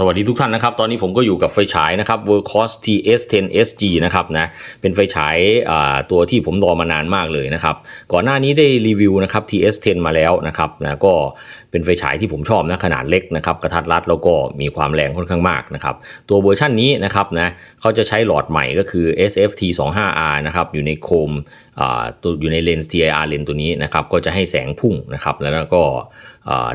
สวัสดีทุกท่านนะครับ ตอนนี้ผมก็อยู่กับไฟฉายนะครับ Workhorse TS10 SG นะครับนะ เป็นไฟฉายตัวที่ผมรอมานานมากเลยนะครับ ก่อนหน้านี้ได้รีวิวนะครับ TS10 มาแล้วนะครับนะก็เป็นไฟฉายที่ผมชอบนะขนาดเล็กนะครับกระทัดรัดแล้วก็มีความแรงค่อนข้างมากนะครับตัวเวอร์ชันนี้นะครับนะเขาจะใช้หลอดใหม่ก็คือ SFT 25R นะครับอยู่ในโคมอ่าตัวอยู่ในเลนส์ TIR เลนส์ตัวนี้นะครับก็จะให้แสงพุ่งนะครับแล้วก็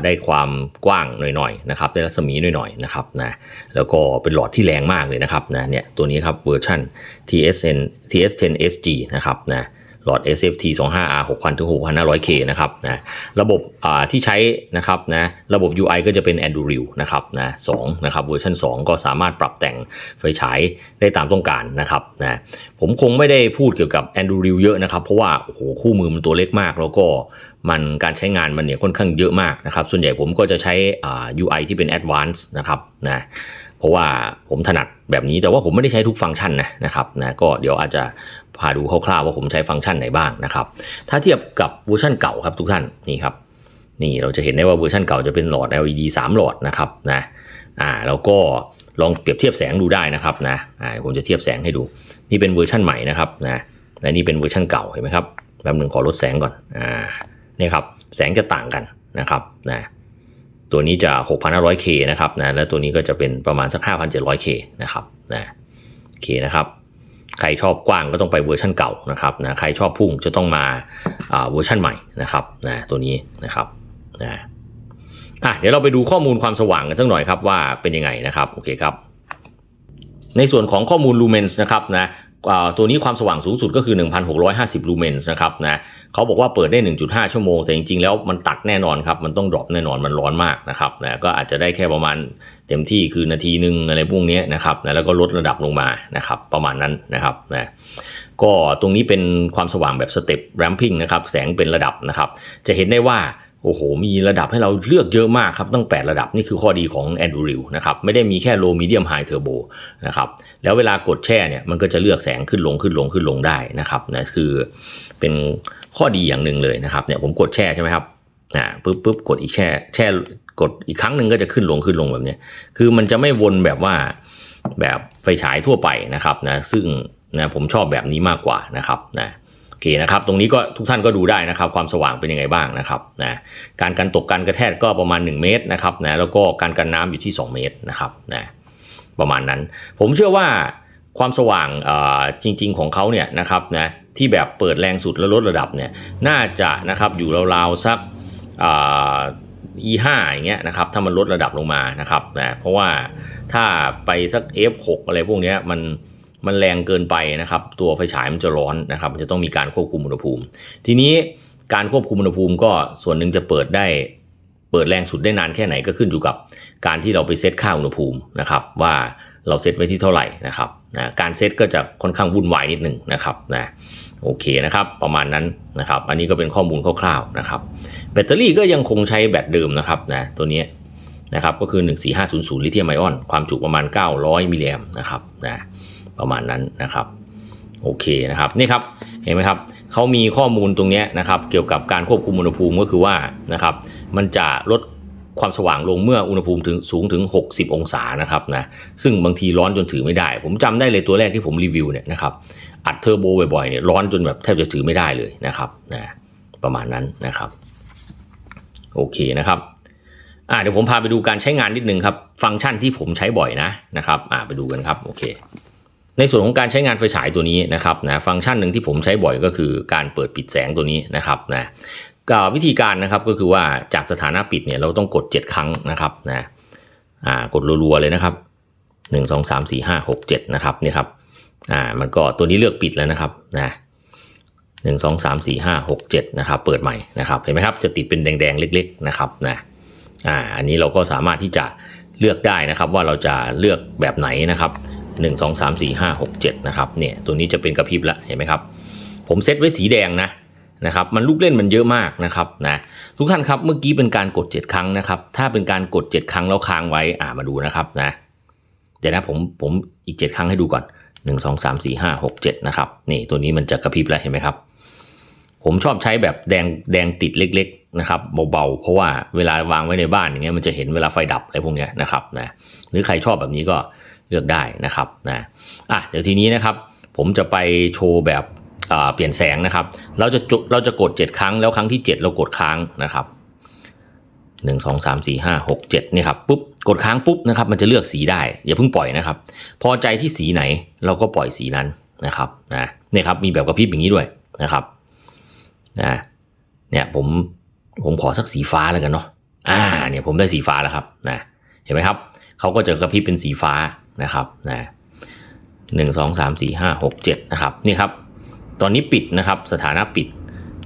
ได้ความกว้างหน่อยๆนะครับได้รัศมีหน่อยๆนะครับนะแล้วก็เป็นหลอดที่แรงมากเลยนะครับนะเนี่ยตัวนี้ครับเวอร์ชัน TSN TS10 SG นะครับนะ หลอด SFT 25R 6000ถึง 6500K นะครับนะระบบที่ใช้นะครับนะระบบ UI ก็จะเป็น Anduril นะครับนะ2นะครับเวอร์ชัน2 ก็สามารถปรับแต่งไฟฉายได้ตามต้องการนะครับนะผมคงไม่ได้พูดเกี่ยวกับ Anduril เยอะนะครับ เพราะว่าโอ้โหคู่มือมันตัวเล็กมาก แล้วก็มันการใช้งานมันเนี่ยค่อนข้างเยอะมากนะครับ ส่วนใหญ่ผมก็จะใช้ UI ที่เป็น Advanced นะครับนะ เพราะว่าผมถนัดแบบนี้แต่ว่าผมไม่ได้ใช้ทุกฟังก์ชันนะนะครับนะก็เดี๋ยวอาจจะพาดูคร่าวๆว่าผมใช้ฟังก์ชันไหนบ้างนะครับ ถ้าเทียบกับเวอร์ชันเก่าครับทุกท่านนี่ครับนี่เราจะเห็นได้ว่าเวอร์ชันเก่าจะเป็นหลอด LED 3 หลอดนะครับนะอ่าแล้วก็ลองเปรียบเทียบแสงดูได้นะครับนะอ่าผมจะเทียบแสงให้ดูนี่เป็นเวอร์ชันใหม่นะครับนะและนี่เป็นเวอร์ชันเก่าเห็นไหมครับแป๊บหนึ่งขอลดแสงก่อนอ่านี่ครับแสงจะต่างกันนะครับนะ ตัวนี้จะ 6,500K นะครับนะและตัวนี้ก็จะเป็นประมาณสัก 5,700K นะครับนะโอเคนะครับใครชอบกว้างก็ต้องไปเวอร์ชันเก่านะครับนะใครชอบพุ่งจะต้องมาอ่าเวอร์ชันใหม่นะครับนะตัวนี้นะครับนะอะเดี๋ยวเราไปดูข้อมูลความสว่างกันสักหน่อยครับว่าเป็นยังไงนะครับโอเคครับในส่วนของข้อมูลลูเมนส์นะครับนะอ่า ตัวนี้ความสว่างสูงสุดก็คือ 1,650 ลูเมนส์นะครับนะเขาบอกว่าเปิดได้ 1.5 ชั่วโมง แต่จริงๆ แล้วมันตัดแน่นอนครับ มันต้องดรอปแน่นอนมันร้อนมากนะครับนะก็อาจจะได้แค่ประมาณเต็มที่คือนาทีหนึ่งอะไรพวกนี้นะครับนะแล้วก็ลดระดับลงมานะครับประมาณนั้นนะครับนะก็ตรงนี้เป็นความสว่างแบบสเต็ปแรมปิ้งนะครับแสงเป็นระดับนะครับจะเห็นได้ว่า โอ้โห มีระดับให้เราเลือกเยอะมากครับ ตั้ง 8 ระดับ นี่คือข้อดีของ a n d u r i l นะครับ ไม่ได้มีแค่ low medium high turbo นะครับ แล้วเวลากดแช่เนี่ย มันก็จะเลือกแสงขึ้นลงขึ้นลงขึ้นลงได้นะครับนะคือเป็นข้อดีอย่างหนึ่งเลยนะครับ เนี่ยผมกดแช่ใช่ไหมครับ อ่าปุ๊บปุ๊บกดอีกแช่ แช่กดอีกครั้งหนึ่งก็จะขึ้นลงขึ้นลงแบบนี้ คือมันจะไม่วนแบบว่าแบบไฟฉายทั่วไปนะครับนะ ซึ่งนะผมชอบแบบนี้มากกว่านะครับนะ เคนะครับตรงนี้ก็ทุกท่านก็ดูได้นะครับ ความสว่างเป็นยังไงบ้างนะครับนะการกันตกการกระแทกก็ประมาณ 1 เมตรนะครับนะแล้วก็การกันน้ำอยู่ที่ 2 เมตรนะครับนะประมาณนั้น ผมเชื่อว่าความสว่างจริง ๆ ของเขาเนี่ยนะครับนะที่แบบเปิดแรงสุดแล้วลดระดับเนี่ยน่าจะนะครับอยู่ราวๆสักอ่า E5 อย่างเงี้ยนะครับถ้ามันลดระดับลงมานะครับนะเพราะว่าถ้าไปสัก F6 อะไรพวกเนี้ยมัน มันแรงเกินไปนะครับ ตัวไฟฉายมันจะร้อนนะครับ มันจะต้องมีการควบคุมอุณหภูมิ ทีนี้การควบคุมอุณหภูมิก็ส่วนหนึ่งจะเปิดได้ เปิดแรงสุดได้นานแค่ไหนก็ขึ้นอยู่กับ การที่เราไปเซตค่าอุณหภูมินะครับว่าเราเซตไว้ที่เท่าไหร่นะครับนะการเซตก็จะค่อนข้างวุ่นวายนิดหนึ่งนะครับนะโอเคนะครับ ประมาณนั้นนะครับ อันนี้ก็เป็นข้อมูลคร่าวๆนะครับแบตเตอรี่ก็ยังคงใช้แบตเดิมนะครับนะตัวนี้นะครับก็คือ 14500 ลิเธียมไอออน ความจุประมาณ 900 มิลลิแอมนะครับนะ ประมาณนั้นนะครับโอเคนะครับนี่ครับเห็นไหมครับเขามีข้อมูลตรงนี้นะครับเกี่ยวกับการควบคุมอุณหภูมิก็คือว่านะครับมันจะลดความสว่างลงเมื่ออุณหภูมิถึงสูงถึง 60 องศานะครับนะซึ่งบางทีร้อนจนถือไม่ได้ ผมจำได้เลยตัวแรกที่ผมรีวิวเนี่ยนะครับอัดเทอร์โบบ่อยๆเนี่ยร้อนจนแบบแทบจะถือไม่ได้เลยนะครับนะประมาณนั้นนะครับโอเคนะครับอ่าเดี๋ยวผมพาไปดูการใช้งานนิดนึงครับ ฟังก์ชันที่ผมใช้บ่อยนะนะครับอ่าไปดูกันครับโอเค ในส่วนของการใช้งานไฟฉายตัวนี้นะครับนะฟังก์ชันหนึ่งที่ผมใช้บ่อยก็คือการเปิดปิดแสงตัวนี้นะครับนะก็วิธีการนะครับก็คือว่าจากสถานะปิดเนี่ยเราต้องกด 7 ครั้งนะครับนะอ่ากดรัวๆเลยนะครับ 1 2 3 4 5 6 7นะครับนี่ครับอ่ามันก็ตัวนี้เลือกปิดแล้วนะครับนะหนึ่งสองสามสี่ห้าหกเจ็ดนะครับเปิดใหม่นะครับเห็นไหมครับจะติดเป็นแดงๆ เล็ก ๆนะครับนะอ่าอันนี้เราก็สามารถที่จะเลือกได้นะครับว่าเราจะเลือกแบบไหนนะครับ หนึ่งสองสามสี่ห้าหกเจ็ดนะครับเนี่ยตัวนี้จะเป็นกระพริบละเห็นไหมครับผมเซตไว้สีแดงนะนะครับมันลูกเล่นมันเยอะมากนะครับนะทุกท่านครับเมื่อกี้เป็นการกด 7 ครั้งนะครับ ถ้าเป็นการกด 7 ครั้งแล้วค้างไว้อ่ามาดูนะครับนะเดี๋ยวนะผมผมอีก 7 ครั้งให้ดูก่อน 1 2 3 4 5 6 7นะครับนี่ตัวนี้มันจะกระพริบแล้วเห็นไหมครับ ผมชอบใช้แบบแดงแดงติดเล็กๆนะครับเบาๆ เพราะว่าเวลาวางไว้ในบ้านอย่างเงี้ยมันจะเห็นเวลาไฟดับอะไรพวกเนี้ยนะครับนะหรือใครชอบแบบนี้ก็ เลือกได้นะครับนะอะเดี๋ยวทีนี้นะครับ ผมจะไปโชว์แบบเปลี่ยนแสงนะครับ เราจะจุเราจะกด 7 ครั้งแล้วครั้งที่ 7 เรากดค้างนะครับ 1 2 3 4 5 6 7นี่ครับปุ๊บกดค้างปุ๊บนะครับมันจะเลือกสีได้ อย่าเพิ่งปล่อยนะครับ พอใจที่สีไหนเราก็ปล่อยสีนั้นนะครับนะเนี่ยครับมีแบบกระพริบอย่างนี้ด้วยนะครับนะเนี่ยผมผมขอสักสีฟ้าแล้วกันเนาะอ่าเนี่ยผมได้สีฟ้าแล้วครับนะเห็นไหมครับเขาก็จะกระพริบเป็นสีฟ้า นะครับนะหนึ่งสองสามสี่ห้าหกเจ็ดนะครับนี่ครับ ตอนนี้ปิดนะครับสถานะปิด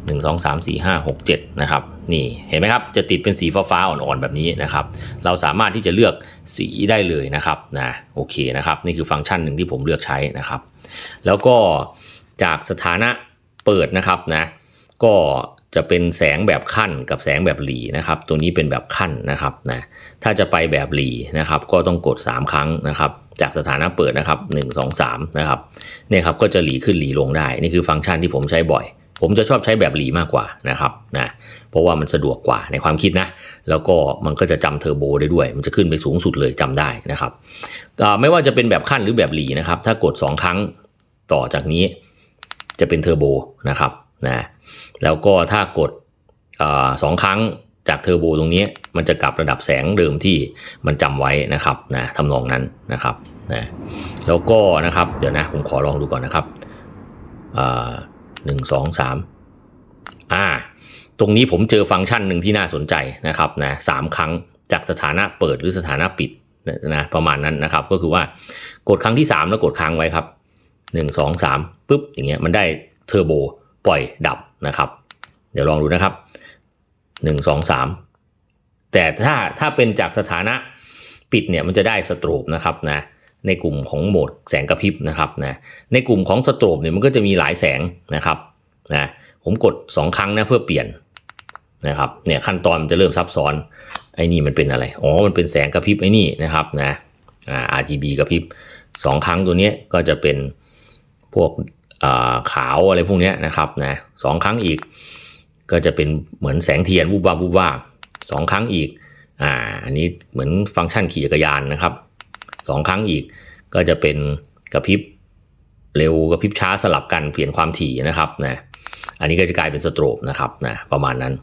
1 2 3 4 5 6 7นะครับนี่เห็นไหมครับจะติดเป็นสีฟ้าๆอ่อนๆแบบนี้นะครับเราสามารถที่จะเลือกสีได้เลยนะครับนะโอเคนะครับนี่คือฟังก์ชันหนึ่งที่ผมเลือกใช้นะครับ แล้วก็จากสถานะเปิดนะครับนะก็จะเป็นแสงแบบขั้นกับแสงแบบหลีนะครับ ตัวนี้เป็นแบบขั้นนะครับนะถ้าจะไปแบบหลีนะครับ ก็ต้องกด 3 ครั้งนะครับ จากสถานะเปิดนะครับ 1 2 3 นะครับเนี่ยครับก็จะหลีขึ้นหลีลงได้ นี่คือฟังก์ชันที่ผมใช้บ่อย ผมจะชอบใช้แบบหลีมากกว่านะครับนะเพราะว่ามันสะดวกกว่าในความคิดนะ แล้วก็มันก็จะจำเทอร์โบได้ด้วย มันจะขึ้นไปสูงสุดเลยจำได้นะครับไม่ว่าจะเป็นแบบขั้นหรือแบบหลีนะครับ ถ้ากด 2 ครั้งต่อจากนี้จะเป็นเทอร์โบนะครับนะแล้วก็ถ้ากดสองครั้ง จากเทอร์โบตรงนี้มันจะกลับระดับแสงเดิมที่มันจำไว้นะครับนะทำนองนั้นนะครับนะแล้วก็นะครับเดี๋ยวนะผมขอลองดูก่อนนะครับอ่าหนึ่งสองสามอ่าตรงนี้ผมเจอฟังก์ชันหนึ่งที่น่าสนใจนะครับนะสามครั้งจากสถานะเปิดหรือสถานะปิดนะนะประมาณนั้นนะครับก็คือว่ากดครั้งที่ 3 แล้วกดค้างไว้ครับ 1 2 3ปุ๊บอย่างเงี้ยมันได้เทอร์โบปล่อยดับนะครับ เดี๋ยวลองดูนะครับ 1 2 3 แต่ถ้าถ้าเป็นจากสถานะปิดเนี่ยมันจะได้สโตรบนะครับนะในกลุ่มของโหมดแสงกระพริบนะครับนะในกลุ่มของสโตรบเนี่ยมันก็จะมีหลายแสงนะครับนะผมกด 2 ครั้งนะเพื่อเปลี่ยนนะครับเนี่ยขั้นตอนมันจะเริ่มซับซ้อนไอ้นี่มันเป็นอะไรอ๋อมันเป็นแสงกระพริบไอ้นี่นะครับนะอ่า RGB กระพริบสองครั้งตัวนี้ก็จะเป็นพวกขาวอะไรพวกนี้นะครับนะสองครั้งอีก ก็จะเป็นเหมือนแสงเทียนวูบวาบวูบวาบสองครั้งอีกอ่าอันนี้เหมือนฟังก์ชันขี่จักรยานนะครับสองครั้งอีกก็จะเป็นกระพริบเร็วกระพริบช้าสลับกันเปลี่ยนความถี่นะครับนะอันนี้ก็จะกลายเป็นสโตรบนะครับนะประมาณนั้น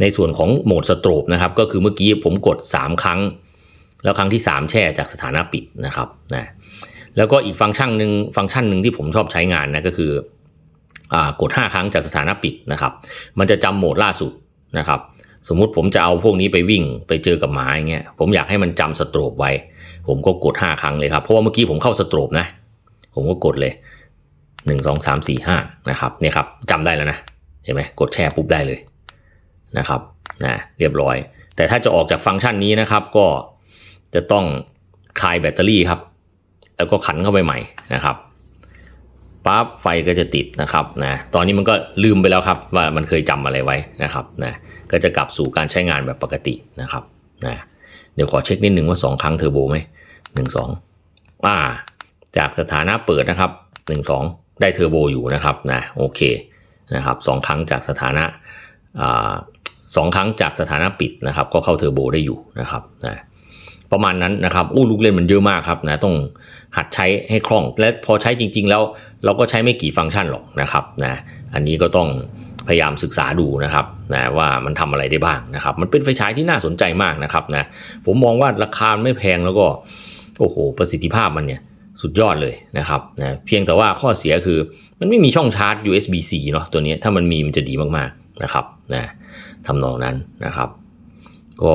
ในส่วนของโหมดสโตรบนะครับก็คือเมื่อกี้ผมกด 3 ครั้ง แล้วครั้งที่ 3 แช่จากสถานะปิดนะครับนะแล้วก็อีกฟังก์ชันหนึ่งฟังก์ชันหนึ่งที่ผมชอบใช้งานนะก็คือ กด 5 ครั้งจากสถานะปิดนะครับ มันจะจำโหมดล่าสุดนะครับ สมมุติผมจะเอาพวกนี้ไปวิ่งไปเจอกับหมาอย่างเงี้ย ผมอยากให้มันจำสโตรบไว้ ผมก็กด 5 ครั้งเลยครับ เพราะว่าเมื่อกี้ผมเข้าสโตรบนะ ผมก็กดเลย 1 2 3 4 5นะครับ เนี่ยครับจำได้แล้วนะเห็นไหมกดแช่ปุ๊บได้เลยนะครับนะเรียบร้อย แต่ถ้าจะออกจากฟังก์ชันนี้นะครับ ก็จะต้องคลายแบตเตอรี่ครับ แล้วก็ขันเข้าไปใหม่นะครับ ปั๊บไฟก็จะติดนะครับนะตอนนี้มันก็ลืมไปแล้วครับว่ามันเคยจำอะไรไว้นะครับนะก็จะกลับสู่การใช้งานแบบปกตินะครับนะเดี๋ยวขอเช็คนิดหนึ่งว่า 2 ครั้งเทอร์โบไหมหนึ่งสองอ่าจากสถานะเปิดนะครับหนึ่งสองได้เทอร์โบอยู่นะครับนะโอเคนะครับสองครั้งจากสถานะอ่าสองครั้งจากสถานะปิดนะครับ ก็เข้าเทอร์โบได้อยู่นะครับนะ ประมาณนั้นนะครับอู้ลูกเล่นมันเยอะมากครับนะต้องหัดใช้ให้คล่อง และพอใช้จริง ๆ แล้วเราก็ใช้ไม่กี่ฟังก์ชันหรอกนะครับนะอันนี้ก็ต้องพยายามศึกษาดูนะครับนะว่ามันทำอะไรได้บ้างนะครับ มันเป็นไฟฉายที่น่าสนใจมากนะครับนะผมมองว่าราคาไม่แพงแล้วก็โอ้โหประสิทธิภาพมันเนี่ยสุดยอดเลยนะครับนะเพียงแต่ว่าข้อเสียคือมันไม่มีช่องชาร์จ USB-C เนาะตัวนี้ถ้ามันมีมันจะดีมากๆนะครับนะทำนองนั้นนะครับ ก็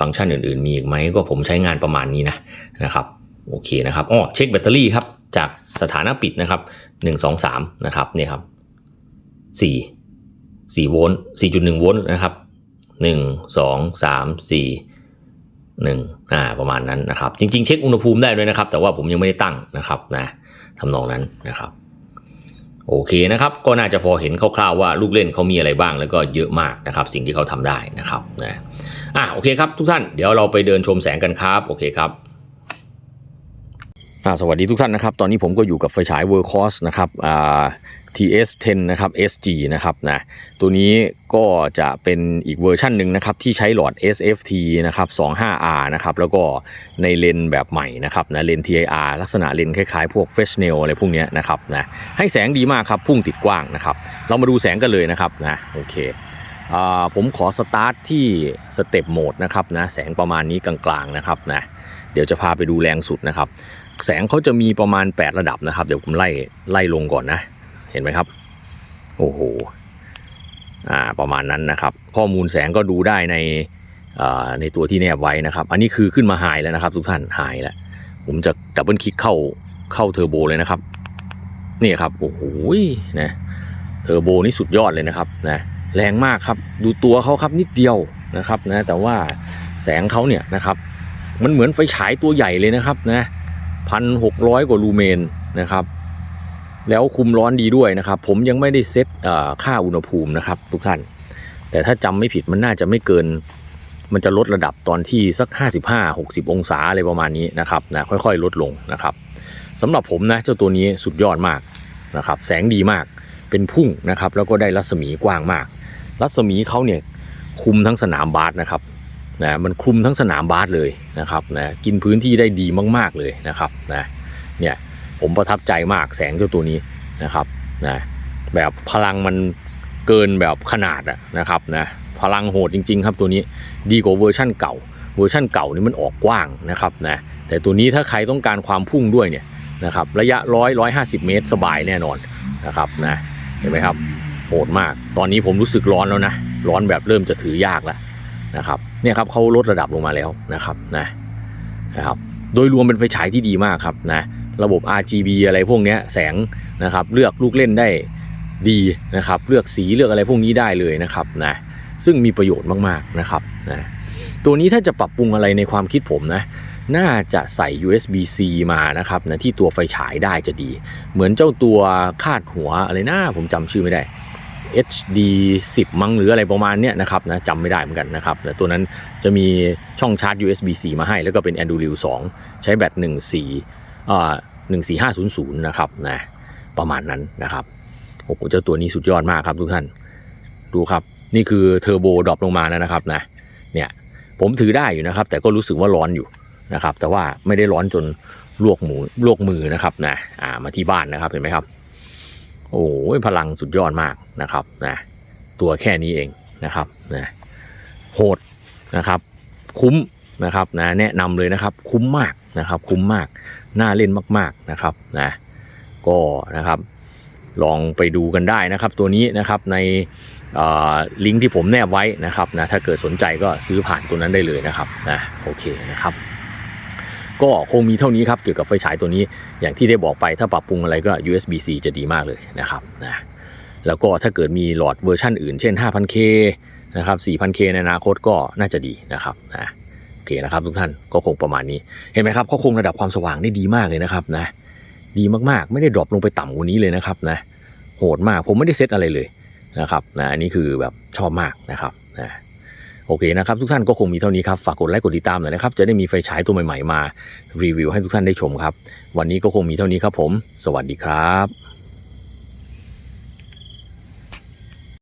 ฟังก์ชันอื่นๆ มีอีกไหมก็ผมใช้งานประมาณนี้นะนะครับโอเคนะครับอ๋อเช็คแบตเตอรี่ครับจากสถานะปิดนะครับ 1 2 3 นะครับเนี่ยครับ 4 4 โวลต์ 4.1 โวลต์นะครับ 1 2 3 4 1อ่าประมาณนั้นนะครับ จริงๆ เช็คอุณหภูมิได้ด้วยนะครับ แต่ว่าผมยังไม่ได้ตั้งนะครับนะทำนองนั้นนะครับ โอเคนะครับ ก็น่าจะพอเห็นคร่าวๆว่าลูกเล่นเขามีอะไรบ้างแล้วก็เยอะมากนะครับ สิ่งที่เขาทำได้นะครับนะอะโอเคครับทุกท่านเดี๋ยวเราไปเดินชมแสงกันครับโอเคครับอ่าสวัสดีทุกท่านนะครับ ตอนนี้ผมก็อยู่กับไฟฉาย World c o s นะครับอ่า TS10 นะครับ SG นะครับนะตัวนี้ก็จะเป็นอีกเวอร์ชันหนึ่งนะครับที่ใช้หลอด SFT นะครับ 25R นะครับแล้วก็ในเลนแบบใหม่นะครับนะเลน TIR ลักษณะเลนคล้ายๆ พวก f r e s h n e l อะไรพวกเนี้ยนะครับนะให้แสงดีมากครับ พุ่งติดกว้างนะครับ เรามาดูแสงกันเลยนะครับนะโอเคอ่าผมขอสตาร์ทที่สเต็ปโหมดนะครับนะแสงประมาณนี้กลางๆนะครับนะเดี๋ยวจะพาไปดูแรงสุดนะครับ แสงเขาจะมีประมาณ 8 ระดับนะครับ เดี๋ยวผมไล่ไล่ลงก่อนนะ เห็นไหมครับ โอ้โหอ่าประมาณนั้นนะครับ ข้อมูลแสงก็ดูได้ในในตัวที่แนบไว้นะครับ อันนี้คือขึ้นมาไฮแล้วนะครับ ทุกท่านไฮแล้ว ผมจะดับเบิลคลิกเข้าเข้าเทอร์โบเลยนะครับนี่ครับโอ้โหนะเทอร์โบนี่สุดยอดเลยนะครับนะแรงมากครับดูตัวเขาครับนิดเดียวนะครับนะแต่ว่าแสงเขาเนี่ยนะครับมันเหมือนไฟฉายตัวใหญ่เลยนะครับนะพันหกร้อยกว่าลูเมนนะครับ แล้วคุมร้อนดีด้วยนะครับ ผมยังไม่ได้เซตค่าอุณหภูมินะครับ ทุกท่าน แต่ถ้าจำไม่ผิดมันน่าจะไม่เกิน มันจะลดระดับตอนที่สัก 55-60 องศาอะไรประมาณนี้นะครับนะค่อยๆ ลดลงนะครับสำหรับผมนะเจ้าตัวนี้สุดยอดมากนะครับ แสงดีมากเป็นพุ่งนะครับ แล้วก็ได้รัศมีกว้างมาก รัศมีเขาเนี่ยคุมทั้งสนามบาสนะครับนะมันคุมทั้งสนามบาสเลยนะครับนะกินพื้นที่ได้ดีมาก ๆเลยนะครับนะเนี่ย ผมประทับใจมากแสงเจ้าตัวนี้นะครับนะแบบพลังมันเกินแบบขนาดอะนะครับนะพลังโหดจริง ๆ ครับตัวนี้ดีกว่าเวอร์ชั่นเก่า เวอร์ชั่นเก่านี่มันออกกว้างนะครับนะแต่ตัวนี้ถ้าใครต้องการความพุ่งด้วยเนี่ยนะครับระยะร้อยร้อยห้าสิบเมตรสบายแน่นอนนะครับนะเห็นไหมครับโหดมาก ตอนนี้ผมรู้สึกร้อนแล้วนะร้อนแบบเริ่มจะถือยากแล้วนะครับเนี่ยครับเขาลดระดับลงมาแล้วนะครับนะนะครับโดยรวมเป็นไฟฉายที่ดีมากครับนะ ระบบ RGB อะไรพวกนี้แสงนะครับเลือกลูกเล่นได้ดีนะครับ เลือกสีเลือกอะไรพวกนี้ได้เลยนะครับนะซึ่งมีประโยชน์มากๆนะครับนะตัวนี้ถ้าจะปรับปรุงอะไรในความคิดผมนะน่าจะใส่ USB-C มานะครับนะที่ตัวไฟฉายได้จะดี เหมือนเจ้าตัวคาดหัวอะไรนะผมจำชื่อไม่ได้ HD 10 มั้งหรืออะไรประมาณเนี้ยนะครับนะจำไม่ได้เหมือนกันนะครับแต่ตัวนั้นจะมีช่องชาร์จ USB-C มาให้ แล้วก็เป็น Anduril 2ใช้แบต 14อ่งสี่ห้า14500นย์นะครับนะประมาณนั้นนะครับโอ้โหเจ้าตัวนี้สุดยอดมากครับทุกท่านดูครับนี่คือเทอร์โบดรอปลงมาแล้วนะครับนะเนี่ยผมถือได้อยู่นะครับ แต่ก็รู้สึกว่าร้อนอยู่นะครับ แต่ว่าไม่ได้ร้อนจนลวกหมูลวกมือนะครับนะอ่ามาที่บ้านนะครับเห็นไหมครับ โอ้ยพลังสุดยอดมากนะครับนะตัวแค่นี้เองนะครับนะโหดนะครับ คุ้มนะครับนะแนะนำเลยนะครับ คุ้มมากนะครับ คุ้มมาก น่าเล่นมาก ๆนะครับนะก็นะครับลองไปดูกันได้นะครับ ตัวนี้นะครับในลิงก์ที่ผมแนบไว้นะครับนะถ้าเกิดสนใจก็ซื้อผ่านตัวนั้นได้เลยนะครับนะโอเคนะครับ ก็คงมีเท่านี้ครับเกี่ยวกับไฟฉายตัวนี้อย่างที่ได้บอกไปถ้าปรับปรุงอะไรก็ USB-C จะดีมากเลยนะครับนะแล้วก็ถ้าเกิดมีหลอดเวอร์ชันอื่นเช่น 5,000K นะครับ 4,000K ในอนาคตก็น่าจะดีนะครับนะ เคนะครับทุกท่านก็คงประมาณนี้เห็นไหมครับเขาคงระดับความสว่างได้ดีมากเลยนะครับนะดีมากๆ ไม่ได้ดรอปลงไปต่ำกว่านี้เลยนะครับนะโหดมากผมไม่ได้เซตอะไรเลยนะครับนะอันนี้คือแบบชอบมากนะครับนะโอเคนะครับทุกท่านก็คงมีเท่านี้ครับฝากกดไลค์กดติดตามหน่อยนะครับ จะได้มีไฟฉายตัวใหม่ๆมารีวิวให้ทุกท่านได้ชมครับ วันนี้ก็คงมีเท่านี้ครับผม สวัสดีครับ